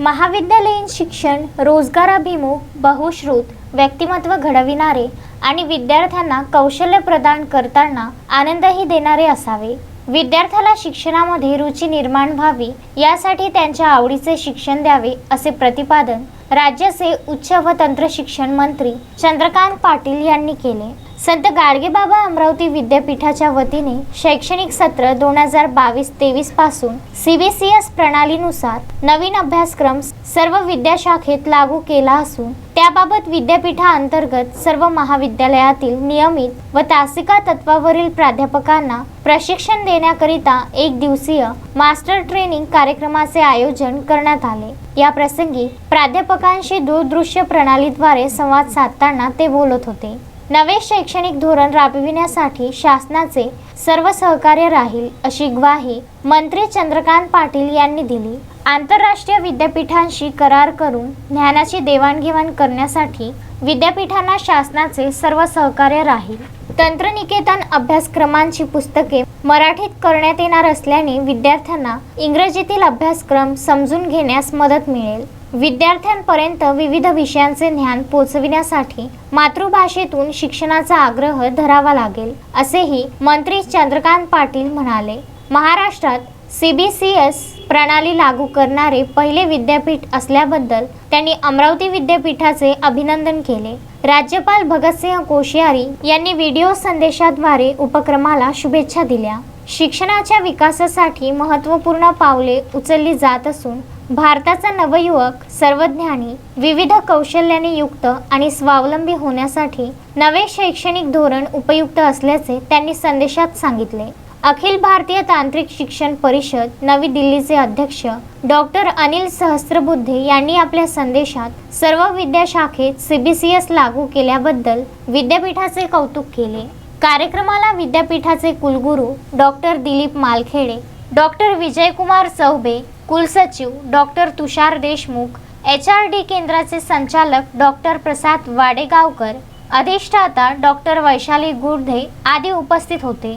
महाविद्यालयीन शिक्षण रोजगाराभिमुख बहुश्रुत व्यक्तिमत्व घडविणारे आणि विद्यार्थ्यांना कौशल्य प्रदान करताना आनंदही देणारे असावे. विद्यार्थ्याला शिक्षणामध्ये रुची निर्माण व्हावी यासाठी त्यांच्या आवडीचे शिक्षण द्यावे असे प्रतिपादन राज्याचे उच्च व तंत्र शिक्षण मंत्री चंद्रकांत पाटील यांनी केले. संत गाडगेबाबा अमरावती विद्यापीठाच्या वतीने शैक्षणिक सत्र दोन हजार बावीस तेवीसपासून एस प्रणालीनुसार नवीन अभ्यासक्रम सर्व विद्याशाखेत लागू केला असून त्याबाबत विद्यापीठाअंतर्गत सर्व महाविद्यालयातील नियमित व तासिका तत्वावरील प्राध्यापकांना प्रशिक्षण देण्याकरिता एक दिवसीय मास्टर ट्रेनिंग कार्यक्रमाचे आयोजन करण्यात आले. या प्रसंगी प्राध्यापकांशी दूरदृश्य प्रणालीद्वारे संवाद साधताना ते बोलत होते. नवे शैक्षणिक धोरण राबविण्यासाठी शासनाचे सर्व सहकार्य राहील अशी ग्वाही मंत्री चंद्रकांत पाटील यांनी दिली. आंतरराष्ट्रीय विद्यापीठांशी करार करून ज्ञानाची देवाणघेवाण करण्यासाठी विद्यापीठांना शासनाचे सर्व सहकार्य राहील. तंत्रनिकेतन अभ्यासक्रमांची पुस्तके मराठीत करण्यात येणार असल्याने विद्यार्थ्यांना इंग्रजीतील अभ्यासक्रम समजून घेण्यास मदत मिळेल. विद्यार्थ्यांपर्यंत विविध विषयांचे ज्ञान पोचविण्यासाठी मातृभाषेतून शिक्षणाचा आग्रह धरावा लागेल असेही मंत्री चंद्रकांत पाटील म्हणाले. महाराष्ट्रात सी बी सी एस प्रणाली लागू करणारे पहिले विद्यापीठ असल्याबद्दल त्यांनी अमरावती विद्यापीठाचे अभिनंदन केले. राज्यपाल भगतसिंह कोश्यारी यांनी व्हिडिओ संदेशाद्वारे उपक्रमाला शुभेच्छा दिल्या. शिक्षणाच्या विकासासाठी महत्त्वपूर्ण पावले उचलली जात असून भारताचा नवयुवक सर्वज्ञानी विविध कौशल्याने युक्त आणि स्वावलंबी होण्यासाठी नवे शैक्षणिक धोरण उपयुक्त असल्याचे त्यांनी संदेशात सांगितले. अखिल भारतीय तांत्रिक शिक्षण परिषद नवी दिल्लीचे अध्यक्ष डॉक्टर अनिल सहस्त्रबुद्धे यांनी आपल्या संदेशात सर्व विद्याशाखेत सी बी सी एस लागू केल्याबद्दल विद्यापीठाचे कौतुक केले. कार्यक्रमाला विद्यापीठाचे कुलगुरू डॉक्टर दिलीप मालखेडे डॉक्टर विजयकुमार चौबे कुलसचिव doctor Tushar Deshmukh H R D केंद्राचे संचालक डॉक्टर प्रसाद वाडेगावकर अधिष्ठाता डॉक्टर वैशाली गुर्धे आदी उपस्थित होते.